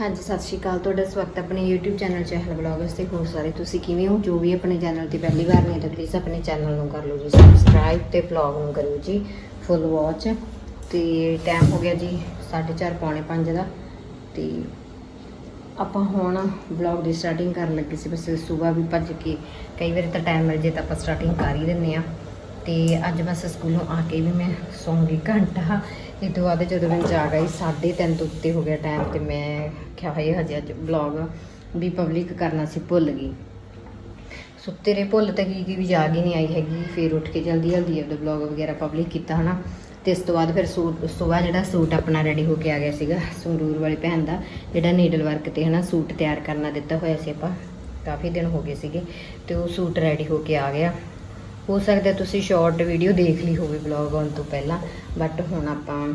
ਹਾਂਜੀ, ਸਤਿ ਸ਼੍ਰੀ ਅਕਾਲ। ਤੁਹਾਡਾ ਸਵਾਗਤ ਹੈ ਆਪਣੇ YouTube ਚੈਨਲ ਚਹਿਲ ਬਲੌਗਸ ਤੇ। ਹੋਰ ਸਾਰੇ ਤੁਸੀਂ ਕਿਵੇਂ ਹੋ? ਜੋ ਵੀ ਆਪਣੇ ਚੈਨਲ ਤੇ ਪਹਿਲੀ ਵਾਰ ਨੇ ਤਾਂ ਪਲੀਜ਼ ਆਪਣੇ ਚੈਨਲ ਨੂੰ ਕਰ ਲਓ ਜੀ। ਸਬਸਕ੍ਰਾਈਬ ਤੇ ਵਲੌਗ ਨੂੰ ਕਰੋ ਜੀ। ਫੁੱਲ ਵਾਚ ਤੇ ਟਾਈਮ ਹੋ ਗਿਆ ਜੀ 4:30 ਪੌਣੇ 5 ਦਾ। ਤੇ ਆਪਾਂ ਹੁਣ ਵਲੌਗ ਦੀ ਸਟਾਰਟਿੰਗ ਕਰਨ ਲੱਗੇ ਸੀ। ਬਸ ਸਵੇਰ ਵੀ ਭੱਜ ਕੇ ਕਈ ਵਾਰੀ ਤਾਂ ਟਾਈਮ ਮਿਲ ਜੇ ਤਾਂ ਆਪਾਂ ਸਟਾਰਟਿੰਗ ਕਰ ਹੀ ਦਿੰਨੇ ਆ ਤੇ ਅੱਜ ਬਸ ਸਕੂਲੋਂ ਆ ਕੇ ਵੀ ਮੈਂ ਸੌਂਗੀ ਘੰਟਾ। ਇਹ ਤੋਂ ਬਾਅਦ ਜਦੋਂ ਮੈਂ ਜਾ ਗਈ 3:30 ਤੋਂ ਉੱਤੇ ਹੋ ਗਿਆ ਟਾਈਮ ਤੇ ਮੈਂ ਕਿਹਾ ਹੈ ਹਜੇ ਅੱਜ ਵਲੌਗ ਵੀ ਪਬਲਿਕ ਕਰਨਾ ਸੀ, ਭੁੱਲ ਗਈ। ਸੁੱਤੇ ਰੇ ਭੁੱਲ ਤਾਂ ਕੀ ਕੀ ਵੀ ਯਾਦ ਹੀ ਨਹੀਂ ਆਈ ਹੈਗੀ। ਫਿਰ ਉੱਠ ਕੇ ਜਲਦੀ ਜਲਦੀ ਆਪਦਾ ਵਲੌਗ ਵਗੈਰਾ ਪਬਲਿਕ ਕੀਤਾ ਹਨਾ, ਤੇ ਇਸ ਤੋਂ ਬਾਅਦ ਫਿਰ ਸੂਟ ਉਸ ਤੋਂ ਬਾਅਦ ਜਿਹੜਾ ਸੂਟ ਆਪਣਾ ਰੈਡੀ ਹੋ ਕੇ ਆ ਗਿਆ ਸੀਗਾ, ਸੰਗਰੂਰ ਵਾਲੀ ਭੈਣ ਦਾ, ਜਿਹੜਾ ਨੀਡਲ ਵਰਕ ਤੇ ਹਨਾ ਸੂਟ ਤਿਆਰ ਕਰਨਾ ਦਿੱਤਾ ਹੋਇਆ ਸੀ ਆਪਾਂ, ਕਾਫੀ ਦਿਨ ਹੋ ਗਏ ਸੀਗੇ, ਤੇ ਉਹ ਸੂਟ ਰੈਡੀ ਹੋ ਕੇ ਆ ਗਿਆ। ਹੋ ਸਕਦਾ ਤੁਸੀਂ ਸ਼ਾਰਟ ਵੀਡੀਓ ਦੇਖ ਲਈ ਹੋਵੇ ਵਲੌਗ ਆਉਣ ਤੋਂ ਪਹਿਲਾਂ ਬਟ ਹੁਣ ਆਪਾਂ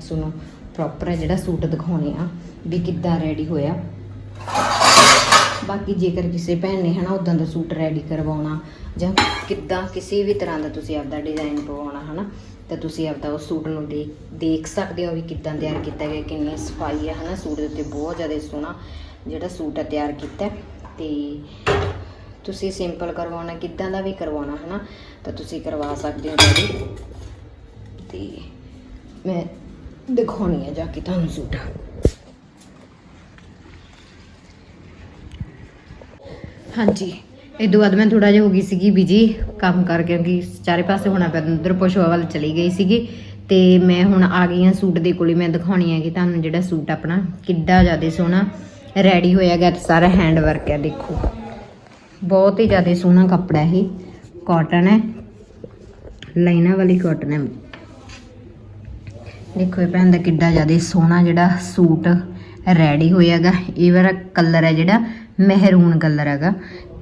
ਤੁਹਾਨੂੰ ਪ੍ਰੋਪਰ ਜਿਹੜਾ ਸੂਟ ਦਿਖਾਉਣੇ ਆ, ਵੀ ਕਿੱਦਾਂ ਰੈਡੀ ਹੋਇਆ ਬਾਕੀ ਜੇਕਰ ਕਿਸੇ ਭੈਣ ਨੇ ਹਨਾ ਉਦਾਂ ਦਾ ਸੂਟ ਰੈਡੀ ਕਰਵਾਉਣਾ, ਜਾਂ ਕਿੱਦਾਂ ਕਿਸੇ ਵੀ ਤਰ੍ਹਾਂ ਦਾ ਤੁਸੀਂ ਆਪਦਾ ਡਿਜ਼ਾਈਨ ਪਵਾਉਣਾ ਹਨਾ, ਤਾਂ ਤੁਸੀਂ ਆਪਦਾ ਉਸ ਸੂਟ ਨੂੰ ਦੇਖ ਦੇਖ ਸਕਦੇ ਹੋ ਵੀ ਕਿੱਦਾਂ ਤਿਆਰ ਕੀਤਾ ਗਿਆ, ਕਿੰਨੀ ਸਫ਼ਾਈ ਹੈ ਹਨਾ ਸੂਟ ਦੇ ਉੱਤੇ ਬਹੁਤ ਜ਼ਿਆਦਾ ਸੋਹਣਾ ਜਿਹੜਾ ਸੂਟ ਹੈ ਤਿਆਰ ਕੀਤਾ ਹੈ। ਤੇ ਤੁਸੀਂ ਸਿੰਪਲ ਕਰਵਾਉਣਾ, ਕਿੱਦਾਂ ਦਾ ਵੀ ਕਰਵਾਉਣਾ, ਹਨਾ? ਤਾਂ ਤੁਸੀਂ ਕਰਵਾ ਸਕਦੇ ਹੋ ਰੈਡੀ ਤੇ ਮੈਂ ਦਿਖਾਉਣੀ ਹੈ ਜਾ ਕੇ ਤੁਹਾਨੂੰ ਸੂਟ। ਹਾਂਜੀ, ਇਹ ਤੋਂ ਬਾਅਦ ਮੈਂ ਥੋੜਾ ਜਿਹਾ ਹੋ ਗਈ ਸੀਗੀ ਬਿਜ਼ੀ ਕੰਮ ਕਰ, ਕਿਉਂਕਿ ਚਾਰੇ ਪਾਸੇ ਹੋਣਾ ਪਿਆ, ਉਧਰ ਪਸ਼ੂਆ ਵੱਲ ਚਲੀ ਗਈ ਸੀਗੀ। ਤੇ ਮੈਂ ਹੁਣ ਆ ਗਈ ਹਾਂ ਸੂਟ ਦੇ ਕੋਲੇ ਮੈਂ ਦਿਖਾਉਣੀ ਹੈ ਕਿ ਤੁਹਾਨੂੰ ਜਿਹੜਾ ਸੂਟ ਆਪਣਾ ਕਿੱਡਾ ਜ਼ਿਆਦਾ ਸੋਹਣਾ ਰੈਡੀ ਹੋਇਆ ਗਿਆ ਸਾਰਾ ਹੈਂਡ ਵਰਕ ਹੈ ਦੇਖੋ। ਬਹੁਤ ਹੀ ਜ਼ਿਆਦਾ ਸੋਹਣਾ ਕੱਪੜਾ ਇਹ। ਕਾਟਨ ਹੈ। ਲਾਈਨਾਂ ਵਾਲੀ ਕਾਟਨ ਹੈ। ਦੇਖੋ ਇਹ ਭੈਣ ਦਾ ਕਿੱਡਾ ਜ਼ਿਆਦਾ ਸੋਹਣਾ ਜਿਹੜਾ ਸੂਟ ਰੈਡੀ ਹੋਇਆਗਾ ਇਹ ਵਾਲਾ ਕਲਰ ਹੈ ਜਿਹੜਾ ਮਹਿਰੂਨ ਕਲਰ ਹੈਗਾ।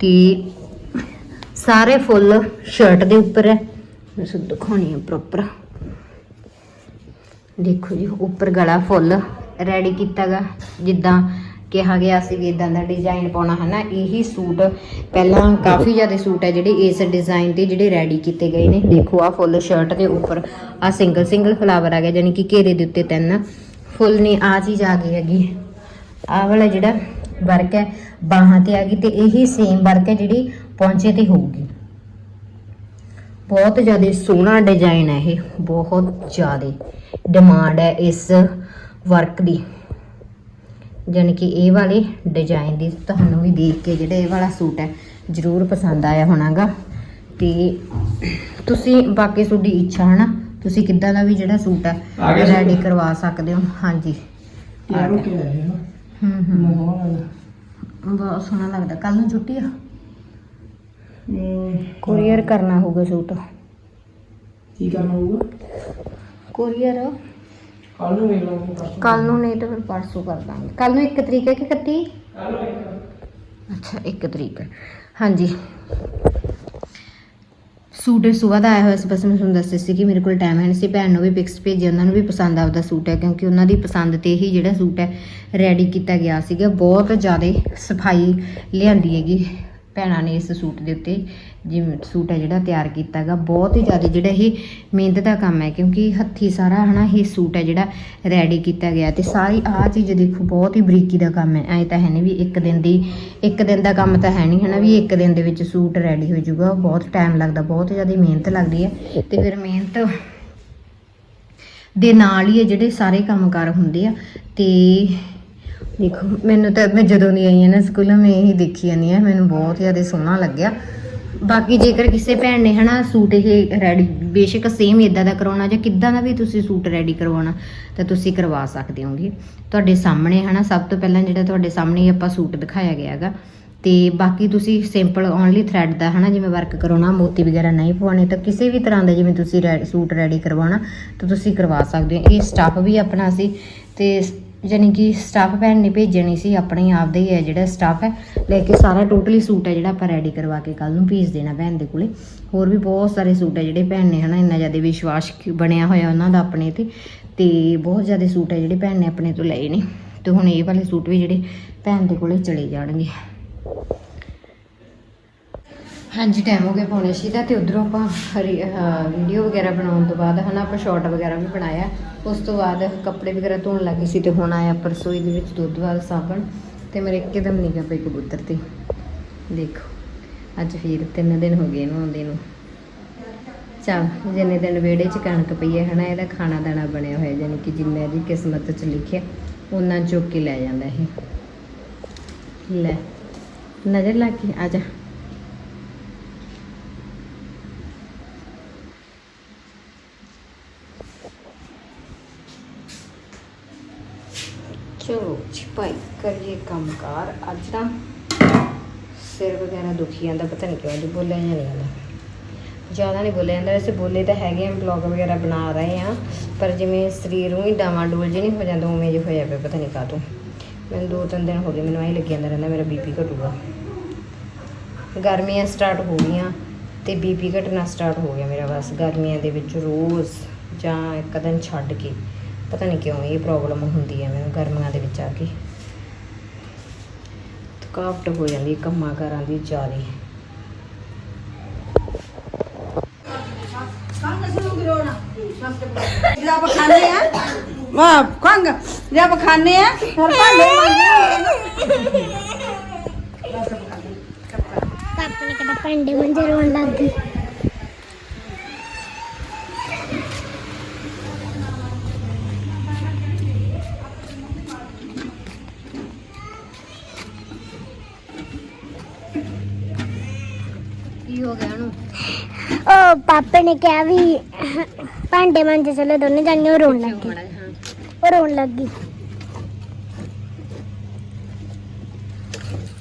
ਤੇ ਸਾਰੇ ਫੁੱਲ ਸ਼ਰਟ ਦੇ ਉੱਪਰ ਹੈ। ਮੈਂ ਸੋ ਦਿਖਾਉਣੀ ਹੈ ਪ੍ਰੋਪਰ ਦੇਖੋ ਜੀ, ਉੱਪਰ ਗਲਾ ਫੁੱਲ ਰੈਡੀ ਕੀਤਾਗਾ ਜਿੱਦਾਂ ਕਿਹਾ ਗਿਆ ਸੀ ਵੀ ਇਦਾਂ ਦਾ ਡਿਜ਼ਾਈਨ ਪਾਉਣਾ ਹੈ ਨਾ ਇਹੀ ਸੂਟ, ਪਹਿਲਾਂ ਕਾਫੀ ਜ਼ਿਆਦਾ ਸੂਟ ਹੈ ਜਿਹੜੇ ਇਸ ਡਿਜ਼ਾਈਨ ਤੇ ਜਿਹੜੇ ਰੈਡੀ ਕੀਤੇ ਗਏ ਨੇ। ਦੇਖੋ ਆ ਫੁੱਲ ਸ਼ਰਟ ਦੇ ਉੱਪਰ ਆ ਸਿੰਗਲ ਸਿੰਗਲ ਫਲਾਵਰ ਆ ਗਿਆ ਯਾਨੀ ਕਿ ਘੇਰੇ ਦੇ ਉੱਤੇ ਤਿੰਨ ਫੁੱਲ ਨੇ ਆ ਚੀਜ਼ ਆ ਗਈ ਹੈਗੀ। ਆਹ ਵਾਲਾ ਜਿਹੜਾ ਵਰਕ ਹੈ, ਬਾਹਾਂ ਤੇ ਆ ਗਈ ਤੇ ਇਹੀ ਸੇਮ ਵਰਕ ਹੈ ਜਿਹੜੀ ਪੌਂਚੇ ਤੇ ਹੋਊਗੀ। ਬਹੁਤ ਜ਼ਿਆਦਾ ਸੋਹਣਾ ਡਿਜ਼ਾਈਨ ਹੈ ਇਹ, ਬਹੁਤ ਜ਼ਿਆਦਾ ਡਿਮਾਂਡ ਹੈ ਇਸ ਵਰਕ ਦੀ। ਜਾਣੀ ਕਿ ਇਹ ਵਾਲੇ ਡਿਜ਼ਾਈਨ ਦੀ ਤੁਹਾਨੂੰ ਵੀ ਦੇਖ ਕੇ ਜਿਹੜਾ ਇਹ ਵਾਲਾ ਸੂਟ ਹੈ ਜ਼ਰੂਰ ਪਸੰਦ ਆਇਆ ਹੋਣਾਗਾ। ਤੇ ਤੁਸੀਂ ਬਾਕੀ ਤੁਹਾਡੀ ਇੱਛਾ ਹੈ ਨਾ ਤੁਸੀਂ ਕਿੱਦਾਂ ਦਾ ਵੀ ਜਿਹੜਾ ਸੂਟ ਹੈ? ਰੈਡੀ ਕਰਵਾ ਸਕਦੇ ਹੋ। ਹਾਂਜੀ। ਆ ਯਾਰ ਉਹ ਗਿਆ। ਕਿਹਾ ਹੈ ਨਾ ਹੂੰ ਹੂੰ। ਮੈਂ ਹੋਣਾ ਬਹੁਤ ਸੋਹਣਾ ਲੱਗਦਾ। ਕੱਲ ਨੂੰ ਛੁੱਟੀ ਆ? ਕੋਰੀਅਰ ਕਰਨਾ ਹੋਊਗਾ ਸੂਟ। ਕੀ ਕਰਨਾ ਹੋਊਗਾ? ਕੋਰੀਅਰ ਕੱਲ ਨੂੰ ਵੇਖ ਲਾਂਗੇ ਪਰਸੋਂ ਕੱਲ ਨੂੰ ਨਹੀਂ ਤਾਂ ਫਿਰ ਪਰਸੋਂ ਕਰ ਦਾਂਗੇ। ਕੱਲ ਨੂੰ 1 ਤਰੀਕ ਹੈ ਕਿ 31 ਕੱਲ ਨੂੰ ਵੇਖ ਅੱਛਾ 1 ਤਰੀਕ ਹੈ। ਹਾਂਜੀ। ਸੂਟ ਸੁਬਹ ਦਾ ਆਇਆ ਹੋਇਆ ਸੀ ਬਸ ਮੈਂ ਤੁਹਾਨੂੰ ਦੱਸਿਆ ਸੀ ਕਿ ਮੇਰੇ ਕੋਲ ਟਾਈਮ ਹੈ ਨਹੀਂ ਸੀ। ਭੈਣ ਨੂੰ ਵੀ ਪਿਕਸ ਭੇਜੇ ਉਹਨਾਂ ਨੂੰ ਵੀ ਪਸੰਦ ਆਪਦਾ ਸੂਟ ਹੈ ਕਿਉਂਕਿ ਉਹਨਾਂ ਦੀ ਪਸੰਦ ਤੇ ਹੀ ਜਿਹੜਾ ਸੂਟ ਹੈ ਰੈਡੀ ਕੀਤਾ ਗਿਆ ਸੀਗਾ। ਬਹੁਤ ਜ਼ਿਆਦਾ ਸਫ਼ਾਈ ਲਿਆਂਦੀ ਹੈਗੀ ਭੈਣਾਂ ਨੇ ਇਸ ਸੂਟ ਦੇ ਉੱਤੇ। ਜਿਵੇਂ ਸੂਟ ਹੈ ਜਿਹੜਾ ਤਿਆਰ ਕੀਤਾ ਹੈਗਾ, ਬਹੁਤ ਹੀ ਜ਼ਿਆਦਾ ਜਿਹੜਾ ਇਹ ਮਿਹਨਤ ਦਾ ਕੰਮ ਹੈ, ਕਿਉਂਕਿ ਹੱਥੀ ਸਾਰਾ ਹਨਾ ਇਹ ਸੂਟ ਹੈ ਜਿਹੜਾ ਰੈਡੀ ਕੀਤਾ ਗਿਆ ਤੇ ਸਾਰੀ ਆਹ ਚੀਜ਼ ਦੇਖੋ, ਬਹੁਤ ਹੀ ਬਰੀਕੀ ਦਾ ਕੰਮ ਹੈ। ਐ ਤਾਂ ਹੈ ਨਹੀਂ ਵੀ ਇੱਕ ਦਿਨ ਦੀ, ਇੱਕ ਦਿਨ ਦਾ ਕੰਮ ਤਾਂ ਹੈ ਨਹੀਂ ਹਨਾ ਵੀ ਇੱਕ ਦਿਨ ਦੇ ਵਿੱਚ ਸੂਟ ਰੈਡੀ ਹੋ ਜਾਊਗਾ, ਬਹੁਤ ਟਾਈਮ ਲੱਗਦਾ, ਬਹੁਤ ਜ਼ਿਆਦਾ ਮਿਹਨਤ ਲੱਗਦੀ ਹੈ ਤੇ ਫਿਰ ਮਿਹਨਤ ਦੇ ਨਾਲ ਹੀ ਇਹ ਜਿਹੜੇ ਸਾਰੇ ਕੰਮਕਾਰ ਹੁੰਦੇ ਆ ਤੇ ਦੇਖੋ, ਮੈਨੂੰ ਤਾਂ ਮੈਂ ਜਦੋਂ ਦੀ ਆਈ ਹਾਂ ਨਾ ਸਕੂਲੋਂ, ਮੈਂ ਇਹੀ ਦੇਖੀ ਜਾਂਦੀ ਆ ਮੈਨੂੰ ਬਹੁਤ ਜ਼ਿਆਦਾ ਸੋਹਣਾ ਲੱਗਿਆ। ਬਾਕੀ ਜੇਕਰ ਕਿਸੇ ਭੈਣ ਨੇ ਹਨਾ ਸੂਟ ਇਹ ਰੈਡੀ ਬੇਸ਼ੱਕ ਸੇਮ ਇਦਾਂ ਦਾ ਕਰਾਉਣਾ ਜਾਂ ਕਿੱਦਾਂ ਦਾ ਵੀ ਤੁਸੀਂ ਸੂਟ ਰੈਡੀ ਕਰਵਾਉਣਾ, ਤਾਂ ਤੁਸੀਂ ਕਰਵਾ ਸਕਦੇ ਹੋਗੇ। ਤੁਹਾਡੇ ਸਾਹਮਣੇ ਹਨਾ, ਸਭ ਤੋਂ ਪਹਿਲਾਂ ਜਿਹੜਾ ਤੁਹਾਡੇ ਸਾਹਮਣੇ ਹੀ ਆਪਾਂ ਸੂਟ ਦਿਖਾਇਆ ਗਿਆ ਹੈਗਾ। ਤੇ ਬਾਕੀ ਤੁਸੀਂ ਸਿੰਪਲ ਓਨਲੀ ਥ੍ਰੈਡ ਦਾ ਹਨਾ, ਜਿਵੇਂ ਵਰਕ ਕਰਾਉਣਾ, ਮੋਤੀ ਵਗੈਰਾ ਨਹੀਂ ਪਵਾਉਣੇ, ਤਾਂ ਕਿਸੇ ਵੀ ਤਰ੍ਹਾਂ ਦਾ ਜਿਵੇਂ ਤੁਸੀਂ ਰੈ- ਸੂਟ ਰੈਡੀ ਕਰਵਾਉਣਾ, ਤਾਂ ਤੁਸੀਂ ਕਰਵਾ ਸਕਦੇ ਹੋ। ਇਹ ਸਟਾਫ ਵੀ ਆਪਣਾ ਸੀ ਤੇ ਯਾਨੀ ਕਿ ਸਟਾਫ ਭੈਣ ਨੇ ਭੇਜਣੀ ਸੀ, ਆਪਣੇ ਆਪ ਦਾ ਹੀ ਹੈ ਜਿਹੜਾ ਸਟਾਫ ਹੈ। ਲੈ ਕੇ ਸਾਰਾ ਟੋਟਲੀ ਸੂਟ ਹੈ ਜਿਹੜਾ ਆਪਾਂ ਰੈਡੀ ਕਰਵਾ ਕੇ ਕੱਲ ਨੂੰ ਭੇਜ ਦੇਣਾ ਭੈਣ ਦੇ ਕੋਲੇ। ਹੋਰ ਵੀ ਬਹੁਤ ਸਾਰੇ ਸੂਟ ਹੈ ਜਿਹੜੇ ਭੈਣ ਨੇ, ਹਨਾ, ਇੰਨਾ ਜ਼ਿਆਦਾ ਵਿਸ਼ਵਾਸ ਬਣਿਆ ਹੋਇਆ ਉਹਨਾਂ ਦਾ ਆਪਣੇ ਤੇ। ਤੇ ਬਹੁਤ ਜ਼ਿਆਦਾ ਸੂਟ ਹੈ ਜਿਹੜੇ ਭੈਣ ਨੇ ਆਪਣੇ ਤੋਂ ਲਏ ਨੇ। ਤੇ ਹੁਣ ਇਹ ਵਾਲੇ ਸੂਟ ਵੀ ਜਿਹੜੇ ਭੈਣ ਦੇ ਕੋਲੇ ਚਲੇ ਜਾਣਗੇ। ਹਾਂਜੀ ਟਾਈਮ ਹੋ ਗਿਆ ਪੌਣੇ ਛੇ ਦਾ ਤੇ ਉਧਰੋਂ ਆਪਾਂ ਹਰੀ ਵੀਡੀਓ ਵਗੈਰਾ ਬਣਾਉਣ ਤੋਂ ਬਾਅਦ, ਹਨਾ, ਆਪਾਂ ਸ਼ਾਰਟ ਵਗੈਰਾ ਵੀ ਬਣਾਇਆ। ਉਸ ਤੋਂ ਬਾਅਦ ਕੱਪੜੇ ਵਗੈਰਾ ਧੋਣ ਲੱਗੀ ਸੀ ਤੇ ਹੁਣ ਆਇਆ ਪਰਸੋਈ ਦੇ ਵਿੱਚ ਦੁੱਧ ਵਾਲਾ ਸਾਬਣ ਤੇ ਮੇਰੇ ਇੱਕਦਮ ਨਿਗਾਹ ਪਈ ਕਬੂਤਰ ਤੇ। ਦੇਖੋ, ਅੱਜ ਫਿਰ ਤਿੰਨ ਦਿਨ ਹੋ ਗਏ ਇਹਨੂੰ ਆਉਂਦੇ ਨੂੰ। ਚੱਲ, ਜਿੰਨੇ ਦਿਨ ਵਿਹੜੇ 'ਚ ਕਣਕ ਪਈ ਹੈ ਹਨਾ, ਇਹਦਾ ਖਾਣਾ ਦਾਣਾ ਬਣਿਆ ਹੋਇਆ ਯਾਨੀ ਕਿ ਜਿੰਨਾ ਇਹਦੀ ਕਿਸਮਤ 'ਚ ਲਿਖਿਆ, ਉਹਨਾਂ ਚੁੱਕ ਕੇ ਲੈ ਜਾਂਦਾ ਇਹ। ਲੈ, ਨਜ਼ਰ ਲਾ ਕੇ ਆ ਜਾ। ਚਲੋ ਛਪਾਈ ਕਰੀਏ ਕੰਮਕਾਰ। ਅੱਜ ਤਾਂ ਸਿਰ ਵਗੈਰਾ ਦੁਖੀ ਜਾਂਦਾ, ਪਤਾ ਨਹੀਂ ਕਿਉਂ ਅੱਜ ਬੋਲਿਆ ਜਾਂ ਨਹੀਂ ਆਉਂਦਾ ਜ਼ਿਆਦਾ ਨਹੀਂ ਬੋਲਿਆ ਜਾਂਦਾ। ਵੈਸੇ ਬੋਲੇ ਤਾਂ ਹੈਗੇ ਆ ਬਲੌਗ ਵਗੈਰਾ ਬਣਾ ਰਹੇ ਆ। ਪਰ ਜਿਵੇਂ ਸਰੀਰ ਨੂੰ ਹੀ ਡਾਵਾਂ ਡੋਲ ਜੇ ਨਹੀਂ ਹੋ ਜਾਂਦਾ, ਉਵੇਂ ਜੇ ਹੋਇਆ ਪਿਆ, ਪਤਾ ਨਹੀਂ ਕਾਹਤੋਂ। ਮੈਨੂੰ ਦੋ ਤਿੰਨ ਦਿਨ ਹੋ ਗਏ, ਮੈਨੂੰ ਐਂ ਲੱਗੀ ਜਾਂਦਾ ਰਹਿੰਦਾ, ਮੇਰਾ ਬੀਪੀ ਘਟੂਗਾ। ਗਰਮੀਆਂ ਸਟਾਰਟ ਹੋ ਗਈਆਂ ਤੇ ਬੀਪੀ ਘਟਣਾ ਸਟਾਰਟ ਹੋ ਗਿਆ ਮੇਰਾ ਬਸ। ਗਰਮੀਆਂ ਦੇ ਵਿੱਚ ਰੋਜ਼ ਜਾਂ ਇੱਕ ਦਿਨ ਛੱਡ ਕੇ ਪਤਾ ਨਹੀਂ ਕਿਉਂ ਇਹ ਪ੍ਰੋਬਲਮ ਹੁੰਦੀ ਹੈ ਮੈਨੂੰ ਗਰਮੀਆਂ ਦੇ ਵਿੱਚ ਆ ਕੇ। ਥਕਾਵਟ ਹੋ ਜਾਂਦੀ ਕੰਮਾਂ ਕਾਰਾਂ ਦੀ ਜ਼ਿਆਦਾ। ਜਦ ਖਾਣੇ ਆ ਵਾਹ ਖੰਗ ਜਦ ਖਾਣੇ ਆ ਫਿਰ ਭਾਂਡੇ ਮਾਂਜਣੇ ਪਾਪਾ ਨੇ ਕਿਹਾ ਭਾਂਡੇ ਮੰਜੇ ਰੋਣ ਲੱਗ ਉਹ ਪਾਪੇ ਨੇ ਕਿਹਾ ਵੀ ਭਾਂਡੇ ਮੰਜੇ ਚਲੋ ਦੋਨੇ ਜਾਣੀਆਂ ਉਹ ਰੋਣ ਲੱਗ ਉਹ ਰੋਣ ਲੱਗ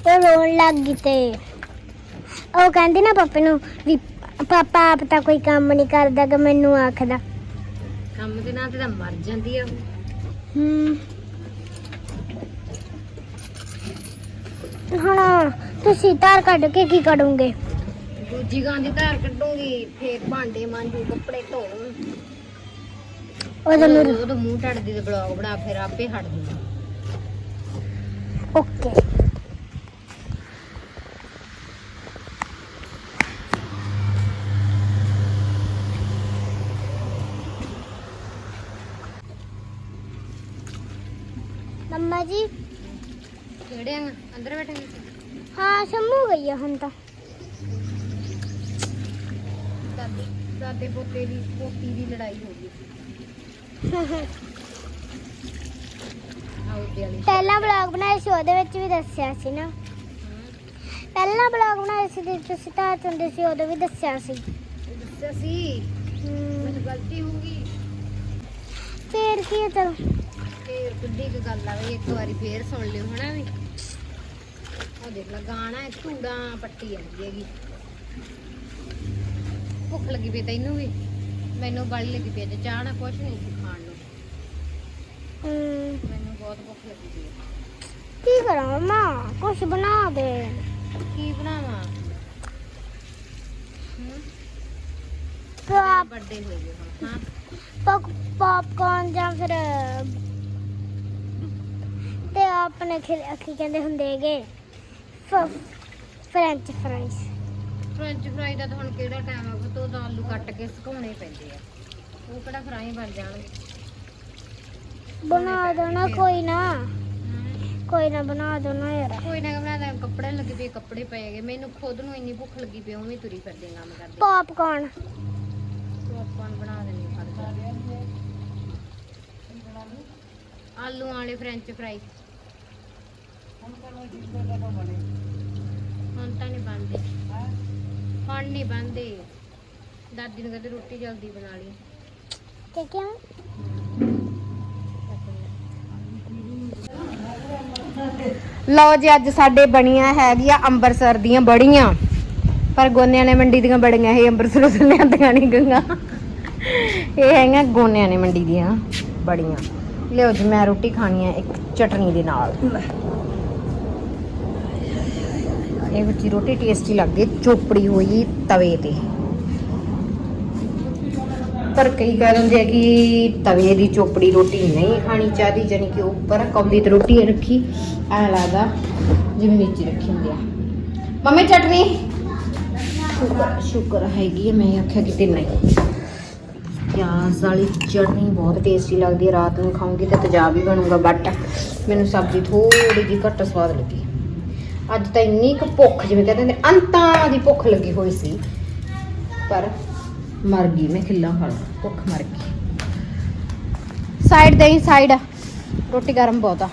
ਉਹ ਰੋਣ ਲੱਗ ਤੇ ਉਹ ਕਹਿੰਦੀ ਨਾ ਪਾਪੇ ਨੂੰ ਵੀ ਪਾਪਾ ਆਪ ਤਾਂ ਕੋਈ ਕੰਮ ਨਹੀਂ ਕਰਦਾ ਕਿ ਮੈਨੂੰ ਆਖਦਾ। ਕੰਮ ਦੇ ਨਾਂ ਤੇ ਤਾਂ ਮਰ ਜਾਂਦੀ ਆ ਉਹ। ਹੂੰ। ਹੁਣ ਤੁਸੀਂ ਧਾਰ ਕੱਢ ਕੇ ਕੀ ਕਰੋਗੇ ਦੂਜੀ ਗਾਂ ਦੀ ਧਾਰ ਕੱਢੂਗੀ ਫੇਰ ਭਾਂਡੇ ਮਾਂਜੂ ਕੱਪੜੇ ਧੋਣ। ਉਹਦਾ ਮੇਰਾ ਉਹਦਾ ਮੂੰਹ ਟੱਟਦੀ ਤੇ ਬਲੌਗ ਬਣਾ ਫਿਰ ਆਪੇ ਹਟ ਜੂਗਾ ਓਕੇ। ਮੰਮਾ ਜੀ। ਕਿਹੜੇ ਅੰਦਰ ਬੈਠੇ ਨੇ? ਹਾਂ ਸ਼ੰਮੂ ਗਈ ਆ ਹੁਣ ਤਾਂ। ਦਾਦੀ ਪੋਤੇ ਦੀ ਪੋਤੀ ਦੀ ਲੜਾਈ ਹੋ ਗਈ ਆਉਦੇ ਵਾਲੀ ਪਹਿਲਾਂ ਬਲੌਗ ਬਣਾਇਆ ਸੀ ਉਹਦੇ ਵਿੱਚ ਵੀ ਦੱਸਿਆ ਸੀ ਨਾ। ਪਹਿਲਾਂ ਬਲੌਗ ਬਣਾਇਆ ਸੀ ਤੇ ਤੁਸੀਂ ਤਾਂ ਚੁੰਦੇ ਸੀ ਉਦੋਂ ਵੀ ਦੱਸਿਆ ਸੀ। ਦੱਸਿਆ ਸੀ? ਹਮ, ਮੈਨੂੰ ਗਲਤੀ ਹੋ ਗਈ। ਫੇਰ ਕੀ ਹੈ ਚਲੋ। ਫੇਰ ਕਿੱਡੀ ਕੁ ਗੱਲ ਆ ਵੀ ਇੱਕ ਵਾਰੀ ਫੇਰ ਸੁਣ ਲਿਓ ਹਨਾ ਵੀ। ਉਹ ਦੇਖ ਲਾ ਗਾਣਾ ਹੈ ਧੂੜਾਂ ਪੱਟੀ ਜਾਂਦੀ ਹੈਗੀ। ਭੁੱਖ ਲੱਗੀ ਪਈ ਤੈਨੂੰ ਵੀ। ਮੈਨੂੰ ਬੜੀ ਲੱਗੀ ਪਈ ਤੇ ਚਾਹ ਨਾ ਕੁਛ ਨਹੀਂ ਸੀ ਖਾਣ ਨੂੰ। ਹਮ, ਮੈਨੂੰ ਬਹੁਤ ਭੁੱਖ ਲੱਗੀ ਪਈ ਹੈ। ਕੀ ਕਰਾਂ ਮਮਾ ਕੁਛ ਬਣਾ ਦੇ। ਕੀ ਬਣਾਵਾਂ? ਹੂੰ। ਪਾਪ ਬਰਥਡੇ ਹੋਈ ਹੈ ਹੁਣ ਹਾਂ। ਪਕ ਪੌਪਕਾਰਨ ਜਾਂ ਫਿਰ ਤੇ ਆਪਣੇ ਖਿਲ- ਕੀ ਕਹਿੰਦੇ ਹੁੰਦੇ ਹੈਗੇ? ਫ੍ਰੈਂਚ ਫਰਾਈਜ਼ ਫ੍ਰੈਂਚ ਫਰਾਈ ਦਾ ਤਾਂ ਹੁਣ ਕਿਹੜਾ ਟਾਈਮ ਆ? ਤੋ ਤਾਂ ਆਲੂ ਕੱਟ ਕੇ ਸੁਕਾਉਣੇ ਪੈਂਦੇ ਆ। ਉਹ ਕਿਹੜਾ ਫਰਾਈ ਬਣ ਜਾਣਗੇ ਬਣਾ ਦੋ ਨਾ ਕੋਈ ਨਾ। ਕੋਈ ਨਾ ਬਣਾ ਦੋ ਨਾ ਯਾਰ। ਕੋਈ ਨਾ ਬਣਾ ਲੈ ਕੱਪੜੇ ਲੱਗੇ ਪਏ ਕੱਪੜੇ ਪਏ ਹੈਗੇ। ਮੈਨੂੰ ਖੁਦ ਨੂੰ ਇੰਨੀ ਭੁੱਖ ਲੱਗੀ ਪਈ ਉਵੇਂ ਹੀ ਤੁਰੀ ਫਿਰਦੀ ਕੰਮ ਕਰਦੀ। ਪੌਪਕਾਰਨ ਪੌਪਕਾਰਨ ਬਣਾ ਦੇਣੀ ਫੜ ਆਲੂ ਵਾਲੇ ਫ੍ਰੈਂਚ ਫਰਾਈ ਹੁਣ ਤਾਂ ਨਹੀਂ ਬਣਦੇ। ਹੁਣ ਨਹੀਂ ਬਣਦੇ। ਦਾਦੀ ਨੂੰ ਕਹਿੰਦੇ ਰੋਟੀ ਜਲਦੀ ਬਣਾ ਲਈ। ਕਿ ਕਿਉਂ? ਲਓ ਜੀ, ਅੱਜ ਸਾਡੇ ਬਣੀਆਂ ਹੈਗੀਆਂ ਅੰਮ੍ਰਿਤਸਰ ਦੀਆਂ ਬੜੀਆਂ। ਪਰ ਗੋਨਿਆਂ ਨੇ ਮੰਡੀ ਦੀਆਂ ਬੜੀਆਂ, ਇਹ ਅੰਮ੍ਰਿਤਸਰੋਂ ਲਿਆਂਦੀਆਂ ਨਹੀਂ ਗਈਆਂ। ਇਹ ਹੈਗੀਆਂ ਗੋਨਿਆਂ ਨੇ ਮੰਡੀ ਦੀਆਂ ਬੜੀਆਂ। ਲਿਓ ਜੀ, ਮੈਂ ਰੋਟੀ ਖਾਣੀ ਹੈ ਇੱਕ ਚਟਨੀ ਦੇ ਨਾਲ। ਇਹ ਬੱਚੀ ਰੋਟੀ ਟੇਸਟੀ ਲੱਗਦੀ ਚੋਪੜੀ ਹੋਈ ਤਵੇ ਤੇ। ਪਰ ਕਈ ਕਹਿ ਦਿੰਦੇ ਆ ਕਿ ਤਵੇ ਦੀ ਚੋਪੜੀ ਰੋਟੀ ਨਹੀਂ ਖਾਣੀ ਚਾਹੀਦੀ ਜਾਨੀ ਕਿ ਉੱਪਰ ਕੌਲੀ ਤੇ ਰੋਟੀ ਰੱਖੀ ਐ ਲੱਗਦਾ ਜਿਵੇਂ ਨੀਚੇ ਰੱਖੀ ਹੁੰਦੀ ਆ। ਮੰਮੀ ਚਟਨੀ? ਸ਼ੁਕਰ ਹੈਗੀ ਆ, ਮੈਂ ਆਖਿਆ ਕਿਤੇ ਨਹੀਂ। ਪਿਆਜ਼ ਵਾਲੀ ਚਟਨੀ ਬਹੁਤ ਟੇਸਟੀ ਲੱਗਦੀ ਹੈ ਰਾਤ ਨੂੰ ਖਾਉਂਗੀ ਤੇ ਤੇਜ਼ਾਬ ਹੀ ਬਣੂਗਾ ਬਟ ਮੈਨੂੰ ਸਬਜ਼ੀ ਥੋੜੀ ਜਿਹੀ ਘੱਟ ਸਵਾਦ ਲੱਗੀ। ਅੱਜ ਤਾਂ ਇੰਨੀ ਕੁ ਭੁੱਖ ਜਿਵੇਂ ਕਹਿੰਦੇ ਨੇ ਅੰਤਾਂ ਦੀ ਭੁੱਖ ਲੱਗੀ ਹੋਈ ਸੀ। ਪਰ ਮਰ ਗਈ ਮੈਂ ਖਿੱਲਾ ਖਾ ਭੁੱਖ ਮਰ ਗਈ। ਸਾਈਡ ਦੇ ਹੀ ਸਾਈਡ ਰੋਟੀ ਗਰਮ ਬਹੁਤ ਆ।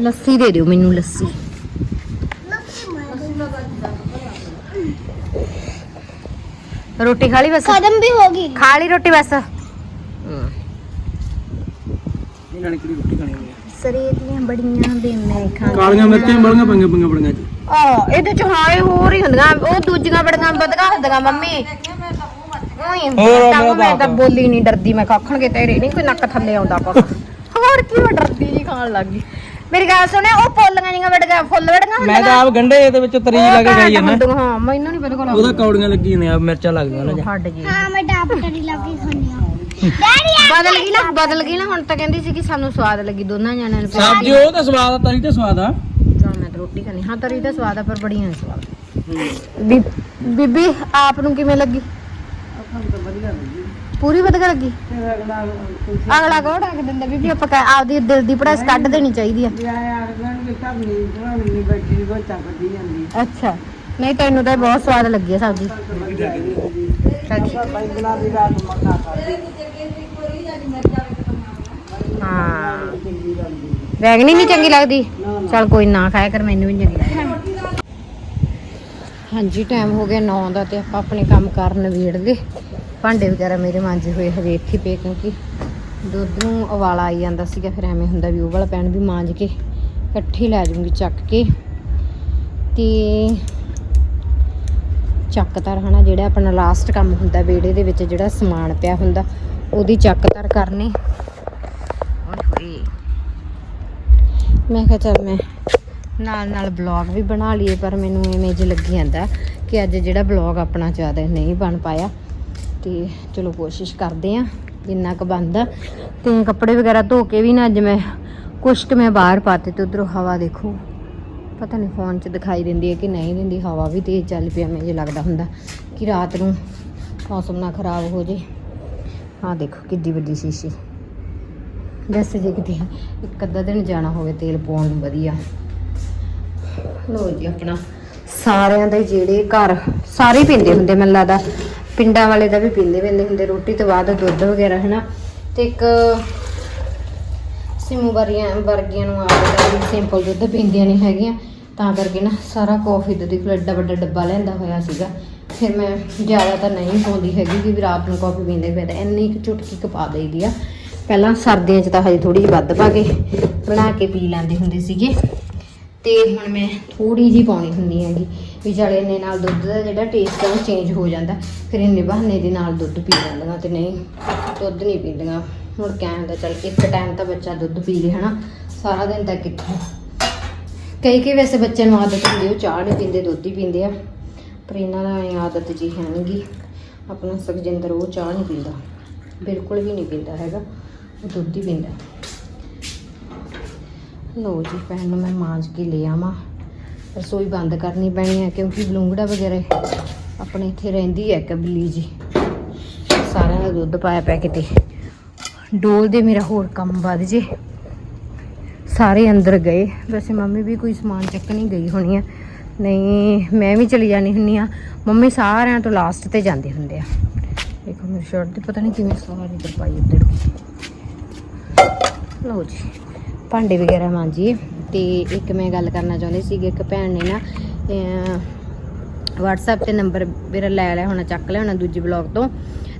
ਲੱਸੀ ਦੇ ਦਿਓ ਮੈਨੂੰ ਲੱਸੀ। ਰੋਟੀ ਖਾ ਲਈ ਬਸ? ਕਦਮ ਵੀ ਹੋ ਗਈ। ਖਾ ਲਈ ਰੋਟੀ ਬਸ? ਇਹਨਾਂ ਨੇ ਕਿਹੜੀ ਰੋਟੀ ਖਾਣੀ ਹੋਈ ਸਰੀਰ ਦੀਆਂ ਬੜੀਆਂ ਦੇ ਮੈਂ ਖਾਂ ਕਾਲੀਆਂ ਮਿਰਚਾਂ ਬੜੀਆਂ ਪੰਗੇ ਪੰਗੇ ਬੜੀਆਂ ਚ। ਆ ਇਹਦੇ ਚ ਹਾਏ ਹੋਰ ਹੀ ਹੁੰਦੀਆਂ। ਉਹ ਦੂਜੀਆਂ ਬੜੀਆਂ ਵਧਗਾ ਹੁੰਦੀਆਂ ਮੰਮੀ। ਓਏ ਹੋਰ ਤਾਂ ਮੈਂ ਮੈਂ ਤਾਂ ਤਾਂ- ਬੋਲੀ ਨਹੀਂ ਡਰਦੀ ਮੈਂ ਕੱਖਣਗੇ ਤੇਰੇ ਨਹੀਂ ਕੋਈ ਨੱਕ ਥੱਲੇ ਆਉਂਦਾ ਕੁਛ। ਹੋਰ ਕੀ ਮੈਂ ਡਰਦੀ ਜੀ ਖਾਣ ਲੱਗ ਗਈ। ਮੇਰੀ ਗੱਲ ਸੁਣਿਆ ਉਹ ਪੋਲੀਆਂ ਜੀਆਂ ਵੜਗਾ ਫੁੱਲ ਵੜਗਾ ਮੈਂ ਤਾਂ ਆਪ ਗੰਡੇ ਦੇ ਵਿੱਚ ਤਰੀ ਲਾ ਕੇ ਖਾਈ ਜਾਂਦਾ। ਹਾਂ ਮੈਨੂੰ ਨਹੀਂ ਪਤਾ ਕੋਲ ਉਹਦਾ ਕੌੜੀਆਂ ਲੱਗੀ ਨੇ ਆ ਮਿਰਚਾਂ ਲੱਗਦੀਆਂ ਨਾ ਹੱਡ ਜੀ ਹਾਂ ਮੈਂ ਬਦਲ ਗਈ ਨਾ ਬਦਲ ਗਈ ਨਾ ਹੁਣ ਤਾਂ ਕਹਿੰਦੀ ਸੀ ਕਿ ਸਾਨੂੰ ਸਵਾਦ ਲੱਗੀ ਦੋਨਾਂ ਜਣਿਆਂ ਨੂੰ ਸਬਜ਼ੀ ਉਹ ਤਾਂ ਸਵਾਦ ਆ ਤਰੀ ਤਾਂ ਸਵਾਦ ਆ। ਚਲ ਮੈਂ ਤਾਂ ਰੋਟੀ ਖਾਣੀ ਹਾਂ ਤਰੀ ਦਾ ਸਵਾਦ ਆ ਪਰ ਬੜੀਆਂ ਨੀ ਸਵਾਦ। ਬੀ- ਬੀਬੀ ਆਪ ਨੂੰ ਕਿਵੇਂ ਲੱਗੀ? ਪੂਰੀ ਵਧੀਆ ਲੱਗੀ? ਅਗਲਾ ਕੋੜ ਆ ਕੇ ਦਿੰਦਾ? ਬੀਬੀ ਆਪਾਂ ਕਹਿ- ਆਪਦੀ ਦਿਲ ਦੀ ਪੜਾਸ ਕੱਢ ਦੇਣੀ ਚਾਹੀਦੀ ਆ। ਅੱਛਾ ਨਹੀਂ ਤੈਨੂੰ ਤਾਂ ਬਹੁਤ ਸਵਾਦ ਲੱਗੀ ਆ ਸਬਜ਼ੀ। ਹਾਂ। ਬੈਗਣੀ ਨਹੀਂ ਚੰਗੀ ਲੱਗਦੀ? ਚਲ ਕੋਈ ਨਾ, ਖਾਇਆ ਕਰ, ਮੈਨੂੰ ਵੀ ਚੰਗੀ ਲੱਗਦੀ। ਹਾਂਜੀ ਟਾਈਮ ਹੋ ਗਿਆ 9 ਦਾ ਤੇ ਆਪਾਂ ਆਪਣੇ ਕੰਮ ਕਰਨ ਨਵੇੜਦੇ ਭਾਂਡੇ ਵਗੈਰਾ ਮੇਰੇ ਮਾਂਜੇ ਹੋਏ ਹਜੇ ਇੱਥੇ ਪਏ ਕਿਉਂਕਿ ਦੁੱਧ ਨੂੰ ਉਬਾਲਾ ਆਈ ਜਾਂਦਾ ਸੀਗਾ, ਫਿਰ ਐਵੇਂ ਹੁੰਦਾ ਵੀ ਉਹ ਵਾਲਾ ਪੈਣ ਵੀ ਮਾਂਜ ਕੇ ਇਕੱਠੀ ਲੈ ਜਾਊਂਗੀ ਚੱਕ ਕੇ। ਤੇ ਚੱਕ ਧਰ ਹਨਾ ਜਿਹੜਾ ਆਪਣਾ ਲਾਸਟ ਕੰਮ ਹੁੰਦਾ ਵਿਹੜੇ ਦੇ ਵਿੱਚ ਜਿਹੜਾ ਸਮਾਨ ਪਿਆ ਹੁੰਦਾ ਉਹਦੀ ਚੱਕ ਧਰ ਕਰਨੀ ਮੈਂ ਕਿਹਾ ਚੱਲ ਮੈਂ ਨਾਲ ਨਾਲ ਬਲੌਗ ਵੀ ਬਣਾ ਲਈਏ ਪਰ ਮੈਨੂੰ ਐਵੇਂ ਜਿਹਾ ਲੱਗੀ ਜਾਂਦਾ ਕਿ ਅੱਜ ਜਿਹੜਾ ਬਲੌਗ ਆਪਣਾ ਜ਼ਿਆਦਾ ਨਹੀਂ ਬਣ ਪਾਇਆ। ਤੇ ਚਲੋ ਕੋਸ਼ਿਸ਼ ਕਰਦੇ ਆ ਜਿੰਨਾ ਕੁ ਬਣਦਾ। ਤੇ ਕੱਪੜੇ ਵਗੈਰਾ ਧੋ ਕੇ ਵੀ ਨਾ ਅੱਜ ਮੈਂ ਕੁਛ ਕੁ ਮੈਂ ਬਾਹਰ ਪਾਤੇ ਤੇ ਉਧਰੋਂ ਹਵਾ ਦੇਖੋ। ਪਤਾ ਨਹੀਂ ਫੋਨ 'ਚ ਦਿਖਾਈ ਦਿੰਦੀ ਹੈ ਕਿ ਨਹੀਂ ਦਿੰਦੀ, ਹਵਾ ਵੀ ਤੇਜ਼ ਚੱਲ ਪਿਆ ਮੈਨੂੰ ਜੇ ਲੱਗਦਾ ਹੁੰਦਾ ਕਿ ਰਾਤ ਨੂੰ ਮੌਸਮ ਨਾ ਖਰਾਬ ਹੋ ਜੇ। ਆਹ ਦੇਖੋ ਕਿੱਡੀ ਵੱਡੀ ਸ਼ੀਸ਼ੀ। ਵੈਸੇ ਜੇ ਕਿਤੇ ਇੱਕ ਅੱਧਾ ਦਿਨ ਜਾਣਾ ਹੋਵੇ ਤੇਲ ਪਾਉਣ ਨੂੰ ਵਧੀਆ। ਲੋ ਜੀ ਆਪਣਾ ਸਾਰਿਆਂ ਦੇ ਜਿਹੜੇ ਘਰ ਸਾਰੇ ਪੀਂਦੇ ਹੁੰਦੇ, ਮੈਨੂੰ ਲੱਗਦਾ ਪਿੰਡਾਂ ਵਾਲੇ ਦਾ ਵੀ ਪੀਂਦੇ ਪੀਂਦੇ ਹੁੰਦੇ, ਰੋਟੀ ਤੋਂ ਬਾਅਦ ਦੁੱਧ ਵਗੈਰਾ, ਹਨਾ? ਤੇ ਇੱਕ ਸਿਮੂ ਵਰਗੀਆਂ ਵਰਗੀਆਂ ਨੂੰ ਆਦਤ ਸਿੰਪਲ ਦੁੱਧ ਪੀਂਦੀਆਂ ਨਹੀਂ ਹੈਗੀਆਂ। ਤਾਂ ਕਰਕੇ ਨਾ ਸਾਰਾ ਕਾਫੀ ਦਾ ਦੇਖ ਲਓ ਐਡਾ ਵੱਡਾ ਡੱਬਾ ਲੈਂਦਾ ਹੋਇਆ ਸੀਗਾ। ਫਿਰ ਮੈਂ ਜ਼ਿਆਦਾ ਤਾਂ ਨਹੀਂ ਪਾਉਂਦੀ ਹੈਗੀ ਕਿ ਵੀ ਰਾਤ ਨੂੰ ਕਾਫੀ ਪੀਂਦੇ ਪਏ ਤਾਂ ਇੰਨੀ ਕੁ ਚੁਟਕੀ ਕੁ ਪਾ ਦੇਈਦੀ ਆ। ਪਹਿਲਾਂ ਸਰਦੀਆਂ 'ਚ ਤਾਂ ਹਜੇ ਥੋੜੀ ਜਿਹੀ ਵੱਧ ਪਾ ਕੇ ਬਣਾ ਕੇ ਪੀ ਲੈਂਦੇ ਹੁੰਦੇ ਸੀਗੇ। ਤੇ ਹੁਣ ਮੈਂ ਥੋੜੀ ਜਿਹੀ ਪਾਉਣੀ ਹੁੰਦੀ ਹੈਗੀ। ਵੀ ਚਲ ਇੰਨੇ ਨਾਲ ਦੁੱਧ ਦਾ ਜਿਹੜਾ ਟੇਸਟ ਹੈ ਉਹ ਚੇਂਜ ਹੋ ਜਾਂਦਾ। ਫਿਰ ਇੰਨੇ ਬਹਾਨੇ ਦੇ ਨਾਲ ਦੁੱਧ ਪੀ ਲੈਂਦੀਆਂ ਤੇ ਨਹੀਂ, ਦੁੱਧ ਨਹੀਂ ਪੀਂਦੀਆਂ। ਹੁਣ ਕਹਿਣ ਦਾ ਚਲ ਇੱਕ ਟਾਈਮ ਤਾਂ ਬੱਚਾ ਦੁੱਧ ਪੀ ਲੇ ਹਨਾ। ਸਾਰਾ ਦਿਨ ਤਾਂ ਕਿੱਥੇ ਕਈ ਕਈ ਵੈਸੇ ਬੱਚਿਆਂ ਨੂੰ ਆਦਤ ਹੁੰਦੀ ਉਹ ਚਾਹ ਨਹੀਂ ਪੀਂਦੇ, ਦੁੱਧ ਹੀ ਪੀਂਦੇ ਆ, ਪਰ ਇਹਨਾਂ ਦਾ ਇਹ ਆਦਤ ਜੀ ਹੈ ਨਹੀਂਗੀ ਆਪਣਾ ਸੁਖਜਿੰਦਰ ਉਹ ਚਾਹ ਨਹੀਂ ਪੀਂਦਾ, ਬਿਲਕੁਲ ਵੀ ਨਹੀਂ ਪੀਂਦਾ ਹੈਗਾ, ਉਹ ਦੁੱਧ ਹੀ ਪੀਂਦਾ। ਲੋ ਜੀ ਭੈਣ ਨੂੰ ਮੈਂ ਮਾਂਜ ਕੇ ਲੈ ਆਵਾਂ, ਰਸੋਈ ਬੰਦ ਕਰਨੀ ਪੈਣੀ ਹੈ ਕਿਉਂਕਿ ਬਲੂੰਗੜਾ ਵਗੈਰਾ ਆਪਣੇ ਇੱਥੇ ਰਹਿੰਦੀ ਹੈ ਇੱਕ ਜੀ। ਸਾਰਿਆਂ ਦਾ ਦੁੱਧ ਪਾਇਆ ਪਿਆ ਕਿਤੇ। ਡੋਲ ਦੇ ਮੇਰਾ ਹੋਰ ਕੰਮ ਵੱਧ ਜੇ। ਸਾਰੇ ਅੰਦਰ ਗਏ। ਵੈਸੇ ਮੰਮੀ ਵੀ ਕੋਈ ਸਮਾਨ ਚੱਕਣ ਹੀ ਗਈ ਹੋਣੀ ਆ। ਨਹੀਂ, ਮੈਂ ਵੀ ਚਲੀ ਜਾਣੀ ਹੁੰਨੀ ਆ। ਮੰਮੀ ਸਾਰਿਆਂ ਤੋਂ ਲਾਸਟ ਤੇ ਜਾਂਦੇ ਹੁੰਦੇ ਆ। ਦੇਖੋ ਮੇਰੀ ਸ਼ਰਟ ਤੇ ਪਤਾ ਨਹੀਂ ਕਿਵੇਂ ਸਾਰੀ ਤਰਪਾਈ ਉੱਧੜ ਗਈ। ਲਓ ਜੀ, ਭਾਂਡੇ ਵਗੈਰਾ ਮਾਂਜੀਏ। ਤੇ ਇੱਕ ਮੈਂ ਗੱਲ ਕਰਨਾ ਚਾਹੁੰਦੀ ਸੀ ਕਿ ਇੱਕ ਭੈਣ ਨੇ ਨਾ WhatsApp ਤੇ ਨੰਬਰ ਮੇਰਾ ਲੈ ਲਿਆ ਹੋਣਾ, ਚੱਕ ਲਿਆ ਹੋਣਾ ਦੂਜੇ ਬਲੌਗ ਤੋਂ।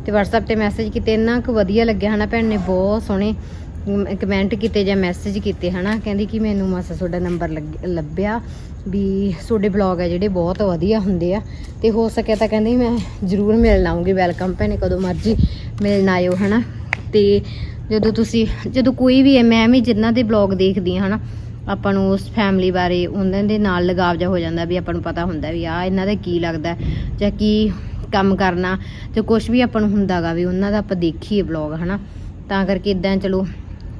ਤੇ WhatsApp ਤੇ ਮੈਸੇਜ ਕੀਤੇ, ਇੰਨਾ ਕੁ ਵਧੀਆ ਲੱਗਿਆ ਹਨਾ ਭੈਣ ਨੇ, ਬਹੁਤ ਸੋਹਣੇ ਕਮੈਂਟ ਕੀਤੇ ਜਾਂ ਮੈਸੇਜ ਕੀਤੇ, ਹਨਾ? ਕਹਿੰਦੀ ਕਿ ਮੈਨੂੰ ਮਾਸਾ ਤੁਹਾਡਾ ਨੰਬਰ ਲੱਭਿਆ ਵੀ ਤੁਹਾਡੇ ਬਲੌਗ ਆ ਜਿਹੜੇ ਬਹੁਤ ਵਧੀਆ ਹੁੰਦੇ ਆ। ਤੇ ਹੋ ਸਕਿਆ ਤਾਂ ਕਹਿੰਦੀ ਮੈਂ ਜ਼ਰੂਰ ਮਿਲਣ ਆਉਂਗੀ ਵੈਲਕਮ ਭੈਣੇ, ਕਦੋਂ ਮਰਜ਼ੀ ਮਿਲਣ ਆਇਓ, ਹਨਾ? ਤੇ ਜਦੋਂ ਤੁਸੀਂ, ਜਦੋਂ ਕੋਈ ਵੀ ਹੈ, ਮੈਂ ਵੀ ਜਿਨ੍ਹਾਂ ਦੇ ਬਲੌਗ ਦੇਖਦੀ ਹਾਂ, ਹਨਾ? ਆਪਾਂ ਨੂੰ ਉਸ ਫੈਮਿਲੀ ਬਾਰੇ, ਉਹਨਾਂ ਦੇ ਨਾਲ ਲਗਾਵ ਜਾ ਹੋ ਜਾਂਦਾ ਵੀ ਆਪਾਂ ਨੂੰ ਪਤਾ ਹੁੰਦਾ ਵੀ ਆ ਇਹਨਾਂ ਦਾ ਕੀ ਲੱਗਦਾ ਜਾਂ ਕੀ ਕੰਮ ਕਰਨਾ ਤੇ ਕੁਝ ਵੀ ਆਪਾਂ ਨੂੰ ਹੁੰਦਾਗਾ ਵੀ ਉਹਨਾਂ ਦਾ ਆਪਾਂ ਦੇਖੀਏ ਬਲੌਗ ਹਨਾ? ਤਾਂ ਕਰਕੇ ਇਦਾਂ ਚਲੋ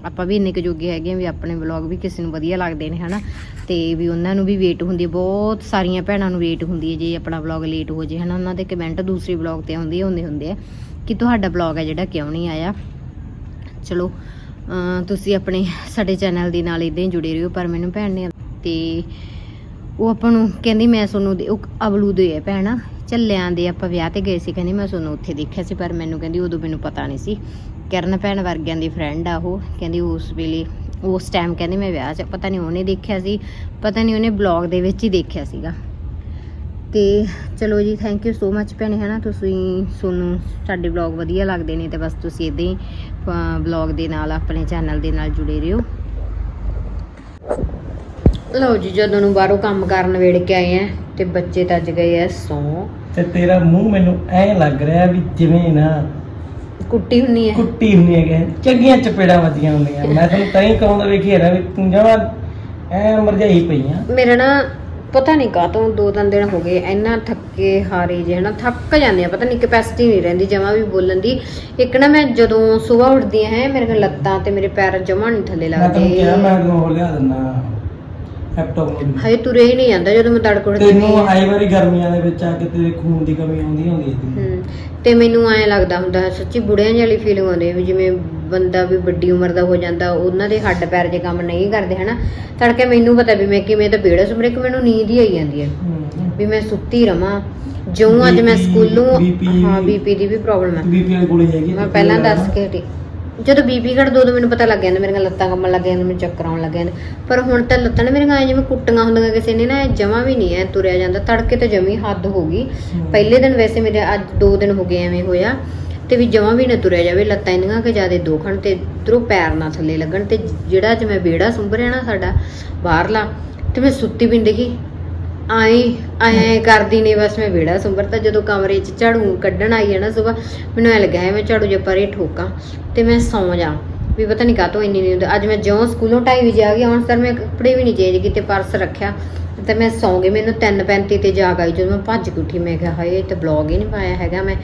ਆਪਾਂ ਵੀ ਇੰਨੇ ਕੁ ਜੋਗੇ ਹੈਗੇ ਆ ਵੀ ਆਪਣੇ ਵਲੌਗ ਵੀ ਕਿਸੇ ਨੂੰ ਵਧੀਆ ਲੱਗਦੇ ਨੇ, ਹਨਾ? ਤੇ ਵੀ ਉਹਨਾਂ ਨੂੰ ਵੀ ਵੇਟ ਹੁੰਦੀ ਹੈ ਬਹੁਤ ਸਾਰੀਆਂ ਭੈਣਾਂ ਨੂੰ ਵੇਟ ਹੁੰਦੀ ਹੈ ਜੇ ਆਪਣਾ ਵਲੌਗ ਲੇਟ ਹੋ ਜੇ, ਹਨਾ? ਉਹਨਾਂ ਦੇ ਕਮੈਂਟ ਦੂਸਰੇ ਵਲੌਗ ਤੇ ਆਉਂਦੇ ਹੁੰਦੇ ਹੁੰਦੇ ਆ ਕਿ ਤੁਹਾਡਾ ਬਲੌਗ ਹੈ ਜਿਹੜਾ ਕਿਉਂ ਨਹੀਂ ਆਇਆ? ਚਲੋ ਤੁਸੀਂ ਆਪਣੇ ਸਾਡੇ ਚੈਨਲ ਦੇ ਨਾਲ ਇਦਾਂ ਹੀ ਜੁੜੇ ਰਹੋ, ਪਰ ਮੈਨੂੰ ਭੈਣ ਨੇ ਤੇ ਉਹ ਆਪਾਂ ਨੂੰ ਕਹਿੰਦੀ, ਮੈਂ ਤੁਹਾਨੂੰ ਦੇ- ਉਹ ਅਬਲੂ ਦੇ ਹੈ ਭੈਣ। ਚੱਲਿਆਂ ਦੇ ਆਪਾਂ ਵਿਆਹ ਤੇ ਗਏ ਸੀ, ਕਹਿੰਦੀ ਮੈਂ ਤੁਹਾਨੂੰ ਉੱਥੇ ਦੇਖਿਆ ਸੀ, ਪਰ ਮੈਨੂੰ ਕਹਿੰਦੀ ਉਦੋਂ ਮੈਨੂੰ ਪਤਾ ਨਹੀਂ ਸੀ। ਕਿਰਨ ਭੈਣ ਵਰਗਿਆਂ ਦੀ ਫਰੈਂਡ ਆ ਉਹ, ਕਹਿੰਦੀ ਉਸ ਵੇਲੇ, ਉਸ ਟਾਈਮ ਕਹਿੰਦੀ ਮੈਂ ਵਿਆਹ 'ਚ, ਪਤਾ ਨਹੀਂ ਉਹਨੇ ਦੇਖਿਆ ਸੀ, ਪਤਾ ਨਹੀਂ ਉਹਨੇ ਬਲੌਗ ਦੇ ਵਿੱਚ ਹੀ ਦੇਖਿਆ ਸੀਗਾ। ਤੇ ਚਲੋ ਜੀ ਥੈਂਕ ਯੂ ਸੋ ਮੱਚ ਭੈਣੇ, ਹਨਾ, ਤੁਸੀਂ ਤੁਹਾਨੂੰ ਸਾਡੇ ਵਲੌਗ ਵਧੀਆ ਲੱਗਦੇ ਨੇ, ਤੇ ਬਸ ਤੁਸੀਂ ਇਦਾਂ ਹੀ ਵਲੌਗ ਦੇ ਨਾਲ, ਆਪਣੇ ਚੈਨਲ ਦੇ ਨਾਲ ਜੁੜੇ ਰਹੋ। ਲਓ ਜੀ, ਜਦੋਂ ਨੂੰ ਬਾਹਰੋਂ ਕੰਮ ਕਰਨ ਵੇੜ ਕੇ ਆਏ ਆ, ਤੇ ਬੱਚੇ ਤਾਂ ਅੱਜ ਗਏ ਆ ਸੌ। ਤੇ ਤੇਰਾ ਮੂੰਹ ਮੈਨੂੰ ਐ ਲੱਗ ਰਿਹਾ ਵੀ ਜਿਵੇਂ ਨਾ ਕੁੱਟੀ ਹੁੰਨੀ ਹੈ ਕੁੱਟੀ ਹੁੰਦੀ ਹੈ ਕਿ ਚੰਗੀਆਂ ਚਪੇੜਾਂ ਵੱਜੀਆਂ ਹੁੰਦੀਆਂ। ਮੈਂ ਤੈਨੂੰ ਤਾਂ ਹੀ ਕਹਾਉਂਦਾ ਵੇਖੀ ਨਾ ਵੀ ਤੂੰ ਜਮਾ ਐ ਮਰਜਾਈ ਪਈ ਆ। ਮੇਰਾ ਨਾ ਪਤਾ ਨਹੀਂ ਕਾਹਤੋਂ ਦੋ ਤਿੰਨ ਦਿਨ ਹੋ ਗਏ ਇੰਨਾ ਥੱਕੇ ਹਾਰੇ ਜੇ ਹਨਾ ਥੱਕ ਜਾਂਦੇ ਆ ਪਤਾ ਨਹੀਂ ਕੈਪੈਸਿਟੀ ਨਹੀਂ ਰਹਿੰਦੀ ਜਮਾ ਵੀ ਬੋਲਣ ਦੀ। ਇੱਕ ਨਾ ਮੈਂ ਜਦੋਂ ਸਵੇਰ ਉੱਠਦੀ ਹਾਂ ਮੇਰੇ ਲੱਤਾਂ ਤੇ ਮੇਰੇ ਪੈਰ ਜਮਾ ਨਹੀਂ ਥੱਲੇ ਮੈਂ ਕਿਹਾ ਲੱਗਦੇ। ਮੈਂ ਤੈਨੂੰ ਹੋਰ ਲਿਆ ਦਿੰਦਾ। ਲੈਪਟਾਪ ਨੂੰ ਹਜੇ ਤੁਰੇ ਹੀ ਨਹੀਂ ਜਾਂਦਾ ਜਦੋਂ ਮੈਂ ਤੜਕ ਉੱਠਦੀ ਤੈਨੂੰ ਆਈ ਵਾਰੀ ਗਰਮੀਆਂ ਦੇ ਵਿੱਚ ਆ ਕੇ ਤੇਰੇ ਖੂਨ ਦੀ ਕਮੀ ਆਉਂਦੀ ਹੁੰਦੀ ਹੈ ਤੈਨੂੰ। ਤੇ ਮੈਨੂੰ ਐਂ ਲੱਗਦਾ ਹੁੰਦਾ ਹੈ, ਸੱਚੀ ਬੁੜਿਆਂ ਜਿਹੀ ਵਾਲੀ ਫੀਲਿੰਗ ਆਉਂਦੀ ਹੈ ਵੀ ਜਿਵੇਂ ਬੰਦਾ ਵੀ ਵੱਡੀ ਉਮਰ ਦਾ ਹੋ ਜਾਂਦਾ ਉਹਨਾਂ ਦੇ ਹੱਡ ਪੈਰ ਜੇ ਕੰਮ ਨਹੀਂ ਕਰਦੇ ਹਨਾ? ਤੜਕੇ ਮੈਨੂੰ ਪਤਾ ਵੀ ਮੈਂ ਕਿਵੇਂ ਤਾਂ ਬੇੜਾ ਸੁਮਰੇ ਕਿ ਮੈਨੂੰ ਨੀਂਦ ਹੀ ਆਈ ਜਾਂਦੀ ਹੈ ਹੂੰ ਵੀ ਮੈਂ ਸੁੱਤੀ ਰਵਾਂ ਜਿਉਂ ਅੱਜ ਮੈਂ BP ਸਕੂਲੋਂ ਹਾਂ ਬੀਪੀ ਦੀ ਵੀ ਪ੍ਰੋਬਲਮ ਹੈ ਬੀਪੀ ਵਾਲੀ ਗੋਲੀ ਹੈਗੀ ਮੈਂ ਪਹਿਲਾਂ ਦੱਸ ਕੇ ਹਟੀ। ਜਦੋਂ ਬੀਪੀ ਘਟਦਾ ਉਦੋਂ ਮੈਨੂੰ ਪਤਾ ਲੱਗ ਜਾਂਦਾ ਮੇਰੀਆਂ ਲੱਤਾਂ ਕੰਮਣ ਲੱਗ ਜਾਂਦੀਆਂ ਮੈਨੂੰ ਚੱਕਰ ਆਉਣ ਲੱਗ ਜਾਂਦੇ। ਪਰ ਹੁਣ ਤਾਂ ਲੱਤਾਂ ਨੇ ਮੇਰੀਆਂ ਐਂ ਜਿਵੇਂ ਕੁੱਟੀਆਂ ਹੁੰਦੀਆਂ ਕਿਸੇ ਨੇ ਨਾ ਜਮਾ ਵੀ ਨਹੀਂ ਐ ਤੁਰਿਆ ਜਾਂਦਾ ਤੜਕੇ ਤੇ ਜਮੀ ਹੱਦ ਹੋ ਗਈ। ਪਹਿਲੇ ਦਿਨ ਵੈਸੇ ਮੇਰੇ ਅੱਜ 2 ਦਿਨ ਹੋ ਗਏ ਐਵੇਂ ਹੋਇਆ ਤੇ ਵੀ ਜਮਾ ਵੀ ਨਾ ਤੁਰਿਆ ਜਾਵੇ ਲੱਤਾਂ ਇੰਨੀਆਂ ਕਿ ਜਿਆਦੇ ਦੋਖਣ ਤੇ ਇਧਰੋਂ ਪੈਰ ਨਾ ਥੱਲੇ ਲੱਗਣ ਤੇ ਜਿਹੜਾ ਅੱਜ ਮੈਂ ਵਿਹੜਾ ਸੁੰਭਰਿਆ ਨਾ ਸਾਡਾ ਬਾਹਰਲਾ ਤੇ ਮੈਂ ਸੁੱਤੀ ਵੀ ਨੀ ਦੇਖੀ। ਆਏ ਆਏ ਕਰਦੀ ਨੇ ਬਸ ਮੈਂ ਵਿਹੜਾ ਸੁੰਭਰਤਾ ਜਦੋਂ ਕਮਰੇ 'ਚ ਝਾੜੂ ਕੱਢਣ ਆਈ ਹੈ ਨਾ ਸਵੇਰ ਮੈਨੂੰ ਐ ਲੱਗਾ ਹੈ ਮੈਂ ਝਾੜੂ ਜੇ ਪਰੇ ਠੋਕਾਂ ਤੇ ਮੈਂ ਸੌਂ ਜਾ। ਵੀ ਪਤਾ ਨਹੀਂ ਕਾਹਤੋਂ ਇੰਨੀ ਨੀਂਦ, ਅੱਜ ਮੈਂ ਜਿਉਂ ਸਕੂਲੋਂ ਢਾਈ ਵਜੇ ਆ ਗਈ ਹੁਣ ਸਰ ਮੈਂ ਕੱਪੜੇ ਵੀ ਨਹੀਂ ਚੇਂਜ ਕੀਤੇ, ਪਰਸ ਰੱਖਿਆ। ਤੇ ਮੈਂ ਸੌਂ ਗਈ, ਮੈਨੂੰ 3:35 ਤੇ ਜਾਗ ਆਈ, ਜਦੋਂ ਮੈਂ ਭੱਜ ਕੇ ਉੱਠੀ, ਮੈਂ ਕਿਹਾ, ਹਾਏ, ਇਹ ਤਾਂ ਬਲੌਗ ਹੀ ਨਹੀਂ ਪਾਇਆ ਹੈਗਾ ਮੈਂ।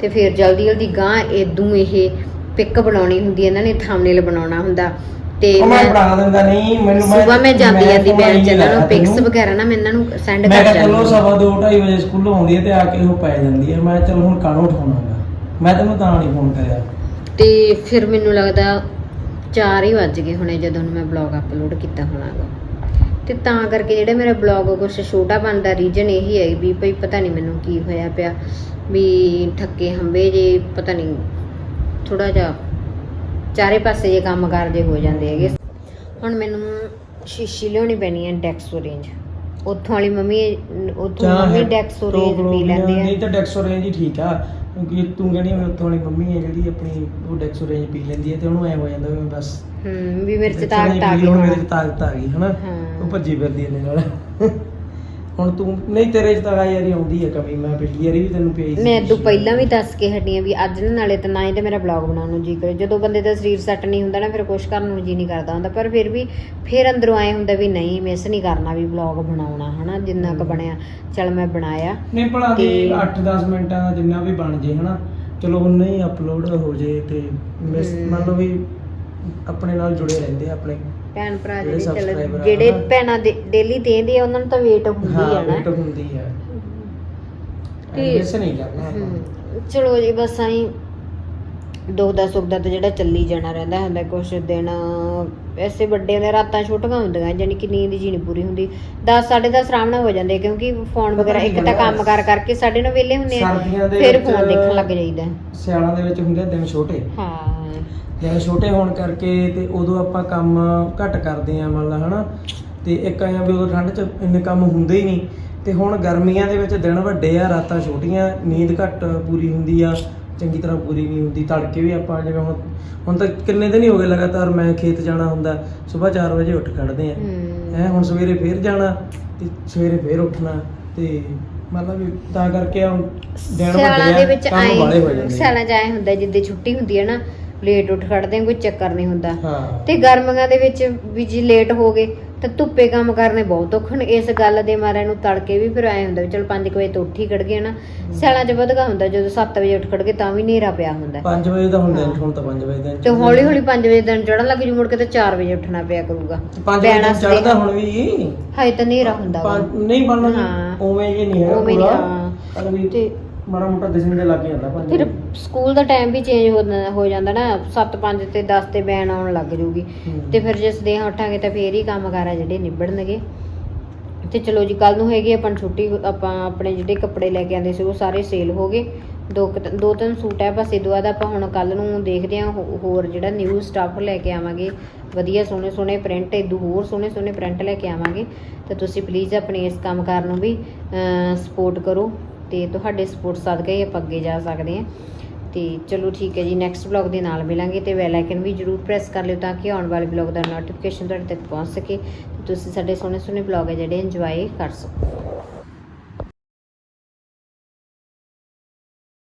ਤੇ ਫਿਰ ਜਲਦੀ ਜਲਦੀ ਗਾਂ ਇਦੋਂ ਇਹ ਪਿਕ ਬਣਾਉਣੀ ਹੁੰਦੀ, ਇਹਨਾਂ ਨੇ ਥੰਬਨੇਲ ਬਣਾਉਣਾ ਹੁੰਦਾ। ਤੇ ਉਹ ਮੈਂ ਮੈਂ ਬਣਾ ਦਿੰਦਾ ਨਹੀਂ ਮੈਨੂੰ ਸਵੇਰ ਮੈਂ ਜਾਂਦੀ ਜਾਂਦੀ ਮੈਂ phone ਜਿਹਨਾਂ ਨੂੰ ਲਾਇਆ ਪਿਕਸ। ਵਗੈਰਾ ਨਾ ਮੈਂ ਇਹਨਾਂ ਨੂੰ ਸੈਂਡ ਮੈਂ ਕਰ ਕਿਹਾ ਚਲੋ ਜਾਂਦੀ ਸਵਾ ਦੋ 2:30 ਵਜੇ ਸਕੂਲੋਂ ਆਉਂਦੀ ਹੈ ਤੇ ਆ ਕੇ ਉਹ ਪੈ ਜਾਂਦੀ ਹੈ। ਮੈਂ ਕਿਹਾ ਚਲੋ ਹੁਣ ਕਾਹਨੂੰ ਉਠਾਉਣਾਗਾ? ਮੈਂ ਤੈਨੂੰ ਤਾਂ ਨਹੀਂ ਫੋਨ ਕਰਿਆ। ਤੇ ਫਿਰ ਮੈਨੂੰ ਲੱਗਦਾ 4 ਹੀ ਵੱਜ ਗਏ ਹੁਣੇ ਜਦੋਂ ਨੂੰ ਮੈਂ ਬਲੌਗ ਅਪਲੋਡ ਕੀਤਾ ਹੋਣਾਗਾ। ਤੇ ਤਾਂ ਕਰਕੇ ਜਿਹੜਾ ਮੇਰਾ ਬਲੌਗ ਕੁਝ ਛੋਟਾ ਬਣਦਾ ਰੀਜਨ ਇਹੀ ਹੈ ਵੀ ਭਈ ਪਤਾ ਨਹੀਂ ਮੈਨੂੰ ਕੀ ਹੋਇਆ ਪਿਆ ਵੀ ਠੱਕੇ ਹੰਬੇ ਜੇ ਪਤਾ ਨਹੀਂ ਥੋੜਾ ਜਿਹਾ ਚਾਰੇ ਪਾਸੇ ਜੇ ਕੰਮ ਕਰਦੇ ਹੋ ਜਾਂਦੇ ਹੈਗੇ। ਹੁਣ ਮੈਨੂੰ ਸ਼ੀਸ਼ੀ ਲਿਆਉਣੀ ਪੈਣੀ ਹੈ ਡੈਕਸੋ ਰੇਂਜ ਉੱਥੋਂ ਵਾਲੀ ਮੰਮੀ ਉੱਥੋਂ ਮੰਮੀ ਡੈਕਸੋ ਰੇਂਜ ਪੀ ਲੈਂਦੇ ਆ। ਨਹੀਂ ਤਾਂ ਡੈਕਸੋ ਰੇਂਜ ਹੀ ਠੀਕ ਆ ਕਿਉਂਕਿ ਤੂੰ ਕਹਿੰਦੀ ਵੀ ਉੱਥੋਂ ਵਾਲੀ ਮੰਮੀ ਹੈ ਜਿਹੜੀ ਆਪਣੀ ਉਹ ਡੈਕਸੋ ਰੇਂਜ ਪੀ ਲੈਂਦੀ ਹੈ ਤੇ ਉਹਨੂੰ ਐ ਹੋ ਜਾਂਦਾ ਵੀ ਬਸ। ਹੂੰ ਵੀ ਮੇਰੇ ਚ ਤਾਕਤ ਆ ਗਈ ਹੁਣ ਮੇਰੇ ਚ ਤਾਕਤ ਆ ਗਈ ਹਨਾ? ਹਾਂ। ਉਹ ਭੱਜੀ ਫਿਰਦੀ ਇਹਨੇ ਨਾਲ। ਹੁਣ ਤੂੰ ਨਹੀਂ ਤੇਰੇ ਚ ਤਾਂ ਯਾਰੀ ਆਉਂਦੀ ਹੈ ਕਮੀ ਮੈਂ ਪਿਛਲੀ ਵਾਰੀ ਵੀ ਤੈਨੂੰ ਪਈ ਸੀ ਮੈਂ ਤੋਂ ਪਹਿਲਾਂ ਵੀ ਦੱਸ ਕੇ ਹਟੀ ਆਂ ਵੀ ਅੱਜ ਨਾ ਨਾਲੇ ਤਾਂ ਨਾ ਹੀ ਤੇ ਮੇਰਾ ਬਲੌਗ ਬਣਾਉਣ ਨੂੰ ਜੀ ਕਰੇ। ਜਦੋਂ ਬੰਦੇ ਦਾ ਸਰੀਰ ਸੈੱਟ ਨਹੀਂ ਹੁੰਦਾ ਨਾ ਫਿਰ ਕੁਛ ਕਰਨ ਨੂੰ ਜੀ ਨਹੀਂ ਕਰਦਾ ਹੁੰਦਾ। ਪਰ ਫਿਰ ਵੀ ਫਿਰ ਅੰਦਰੋਂ ਆਏ ਹੁੰਦਾ ਵੀ ਨਹੀਂ ਮਿਸ ਨਹੀਂ ਕਰਨਾ ਵੀ ਬਲੌਗ ਬਣਾਉਣਾ ਹਨਾ ਜਿੰਨਾ ਕੁ ਬਣਿਆ। ਚਲ ਮੈਂ ਬਣਾਇਆ। ਨਹੀਂ ਭਲਾ ਦੀ ਤੇ- 8-10 ਮਿੰਟਾਂ ਦਾ ਜਿੰਨਾ ਵੀ ਬਣ ਜੇ ਹਨਾ ਚਲੋ ਉਨਾ ਹੀ ਅਪਲੋਡ ਹੋ ਜੇ ਤੇ ਮਿਸ ਹਮ। ਮੰਨ ਲਓ ਵੀ ਆਪਣੇ ਨਾਲ ਜੁੜੇ ਰਹਿੰਦੇ ਆ ਆਪਣੇ ਭੈਣ ਭਰਾ ਜਿਹੜੇ ਜਿਹੜੇ ਚੱਲ subscriber ਆ ਜਿਹੜੇ। ਭੈਣਾਂ ਦੇ ਡੇਲੀ ਦੇਂਦੇ ਆ ਉਹਨਾਂ ਨੂੰ ਤਾਂ ਵੇਟ ਹੁੰਦੀ ਹਾਂ ਆ ਨਾ। ਵੇਟ ਹੁੰਦੀ ਹੈ ਤੇ- ਮਿਸ ਨਹੀਂ ਕਰਨਾ ਆਪਾਂ। ਹਮ, ਚਲੋ ਜੀ ਬਸ ਆਈ ਦੁੱਖ ਦਾ ਸੁੱਖ ਦਾ ਤਾਂ ਜਿਹੜਾ ਚੱਲੀ ਜਾਣਾ ਰਹਿੰਦਾ ਹੁੰਦਾ ਕੁਛ ਦਿਨ ਐਸੇ ਵੱਡੇ ਨੇ ਰਾਤਾਂ ਛੋਟੀਆਂ ਹੁੰਦੀਆਂ ਯਾਨੀ ਕਿ ਨੀਂਦ ਜੀ ਨਹੀਂ ਪੂਰੀ ਹੁੰਦੀ। 10 10:30 ਆਰਾਮ ਨਾਲ ਹੋ ਜਾਂਦੇ ਕਿਉਂਕਿ ਫੋਨ ਵਗੈਰਾ ਇੱਕ ਤਾਂ ਕੰਮ ਕਰ ਕਰਕੇ ਸਾਡੇ ਨਾਲ ਵਿਹਲੇ ਹੁੰਦੇ ਆ ਸਰਦੀਆਂ ਦੇ ਫਿਰ ਵਿੱਚ ਫੋਨ ਦੇਖਣ ਲੱਗ ਜਾਈਦਾ। ਸਿਆਲਾਂ ਦੇ ਵਿੱਚ ਹੁੰਦੇ ਆ ਦਿਨ ਛੋਟੇ। ਹਾਂ। ਦਿਨ ਛੋਟੇ ਹੋਣ ਕਰਕੇ ਤੇ ਉਦੋਂ ਆਪਾਂ ਕੰਮ ਘੱਟ ਕਰਦੇ ਆ ਮੰਨ ਲਾ ਹਨਾ ਤੇ ਇੱਕ ਆਇਆ ਵੀ ਉਦੋਂ ਠੰਡ 'ਚ ਇੰਨੇ ਕੰਮ ਹੁੰਦੇ ਹੀ ਨਹੀਂ ਤੇ ਹੁਣ ਗਰਮੀਆਂ ਦੇ ਵਿੱਚ ਦਿਨ ਵੱਡੇ ਆ ਰਾਤਾਂ ਛੋਟੀਆਂ ਨੀਂਦ ਘੱਟ ਪੂਰੀ ਹੁੰਦੀ ਆ ਚੰਗੀ ਤਰ੍ਹਾਂ ਪੂਰੀ ਨਹੀਂ ਹੁੰਦੀ ਤੜਕੇ ਵੀ ਆਪਾਂ ਜਿਵੇਂ ਹੁਣ ਹੁਣ ਤਾਂ ਕਿੰਨੇ ਦਿਨ ਹੀ ਹੋ ਗਏ ਲਗਾਤਾਰ ਮੈਂ ਖੇਤ ਜਾਣਾ ਹੁੰਦਾ ਸਵੇਰ 4 ਵਜੇ ਉੱਠ ਖੜਦੇ ਆ। ਹੈ ਹੁਣ ਸਵੇਰੇ ਫੇਰ ਜਾਣਾ ਤੇ ਸਵੇਰੇ ਫੇਰ ਉੱਠਣਾ ਤੇ ਮਤਲਬ ਵੀ ਤਾਂ ਕਰਕੇ ਹੁਣ ਦਿਨ ਵੱਡੇ ਆ ਕੰਮ ਵਾਲੇ ਹੋ ਆਏ ਜਾਂਦੇ। ਸਿਆਲਾਂ ਆਏ ਹੁੰਦਾ ਜਿੱਦੇ ਛੁੱਟੀ ਹੁੰਦੀ ਹੈ ਨਾ ਲੇਟ ਉੱਠ ਖੜਦੇ ਆ ਕੋਈ ਚੱਕਰ ਨਹੀਂ ਹੁੰਦਾ ਹਾਂ ਤੇ ਗਰਮੀਆਂ ਦੇ ਵਿੱਚ ਵੀ ਜੀ ਲੇਟ ਹੋ ਗਏ ਤਾਂ ਧੁੱਪੇ ਕੰਮ ਕਰਨੇ ਬਹੁਤ ਔਖੇ ਨੇ ਇਸ ਗੱਲ ਦੇ ਮਾਰੇ ਨੂੰ ਤੜਕੇ ਵੀ ਫਿਰ ਆਏ ਹੁੰਦਾ ਵੀ ਚਲ 5 ਵਜੇ ਤੋਂ ਉੱਠ ਹੀ ਖੜ ਗਏ ਨਾ ਸਿਆਲਾਂ 'ਚ ਵਧਗਾ ਹੁੰਦਾ ਜਦੋਂ 7 ਵਜੇ ਉੱਠ ਖੜ ਗਏ ਤਾਂ ਵੀ ਹਨੇਰਾ ਪਿਆ ਹੁੰਦਾ 5 ਵਜੇ ਤਾਂ ਹੁਣ ਦਿਨ ਹਾਂ। ਹੁਣ ਤਾਂ 5 ਵਜੇ ਦਿਨ ਤੇ ਹੌਲੀ ਹੌਲੀ 5 ਵਜੇ ਦਿਨ ਚੜਨ ਲੱਗ ਜੂ ਮੁੜ ਕੇ ਤੇ 4 ਵਜੇ ਉੱਠਣਾ ਪਿਆ ਕਰੂਗਾ 5 ਬੈਣਾ ਵਜੇ ਚੜਦਾ ਹੁਣ ਵੀ ਹਾਏ ਤਾਂ ਹਨੇਰਾ ਹੁੰਦਾ ਨਹੀਂ ਬਣਨਾ। ਉਵੇਂ ਇਹ ਨਹੀਂ। ਹਾਂ। ਪਰ ਤੇ ਮਾੜਾ ਮੋਟਾ ਦਿਸਣ ਦੇ ਲੱਗ ਜਾਂਦਾ ਫਿਰ। ਸਕੂਲ ਦਾ ਟਾਈਮ ਵੀ ਚੇਂਜ ਹੋ ਜਾਂਦਾ- ਹੋ ਜਾਂਦਾ ਨਾ 7 5 ਤੇ 10 ਤੇ ਬੈਨ ਆਉਣ ਲੱਗ ਜੂਗੀ। ਤੇ ਫਿਰ ਜੇ ਸਦੇਹ ਉੱਠਾਂਗੇ ਤਾਂ ਫੇਰ ਹੀ ਕੰਮ ਕਾਰ ਜਿਹੜੇ ਨਿਬੜਨਗੇ। ਤੇ ਚਲੋ ਜੀ ਕੱਲ ਨੂੰ ਹੈਗੀ ਆਪਾਂ ਨੂੰ ਛੁੱਟੀ ਆਪਾਂ ਆਪਣੇ ਜਿਹੜੇ ਕੱਪੜੇ ਲੈ ਕੇ ਆਂਦੇ ਸੀ ਉਹ ਸਾਰੇ ਸੇਲ ਹੋ ਗਏ। ਦੋ ਕੁ ਤਿੰਨ- ਦੋ ਤਿੰਨ ਸੂਟ ਹੈ ਬਸ ਇਦੋਂ ਬਾਅਦ ਆਪਾਂ ਹੁਣ ਕੱਲ ਨੂੰ ਦੇਖਦੇ ਹਾਂ ਹੋ- ਹੋਰ ਜਿਹੜਾ ਨਿਊ ਸਟਾਫ ਲੈ ਕੇ ਆਵਾਂਗੇ। ਵਧੀਆ ਸੋਹਣੇ ਸੋਹਣੇ ਪ੍ਰਿੰਟ ਇਦੋਂ ਹੋਰ ਸੋਹਣੇ ਸੋਹਣੇ ਪ੍ਰਿੰਟ ਲੈ ਕੇ ਆਵਾਂਗੇ। ਤਾਂ ਤੁਸੀਂ ਪਲੀਜ਼ ਆਪਣੇ ਇਸ ਕੰਮ ਕਾਰ ਨੂੰ ਵੀ ਸਪੋਰਟ ਕਰੋ। ਤੇ ਤੁਹਾਡੇ ਸਪੋਰਟ ਸਦਕਾ ਹੀ ਆਪਾਂ ਅੱਗੇ ਜਾ ਸਕਦੇ ਹਾਂ। ਤੇ ਚਲੋ ਠੀਕ ਹੈ ਜੀ ਨੈਕਸਟ ਵਲੌਗ ਦੇ ਨਾਲ ਮਿਲਾਂਗੇ ਤੇ ਬੈਲ ਆਈਕਨ ਵੀ ਜਰੂਰ ਪ੍ਰੈਸ ਕਰ ਲਿਓ ਤਾਂ ਕਿ ਆਉਣ ਵਾਲੇ ਵਲੌਗ ਦਾ ਨੋਟੀਫਿਕੇਸ਼ਨ ਤੁਹਾਡੇ ਤੱਕ ਪਹੁੰਚ ਸਕੇ ਤੇ ਤੁਸੀਂ ਸਾਡੇ ਸੋਹਣੇ ਸੋਹਣੇ ਵਲੌਗ ਹੈ ਜਿਹੜੇ ਇੰਜੋਏ ਕਰ ਸਕੋ।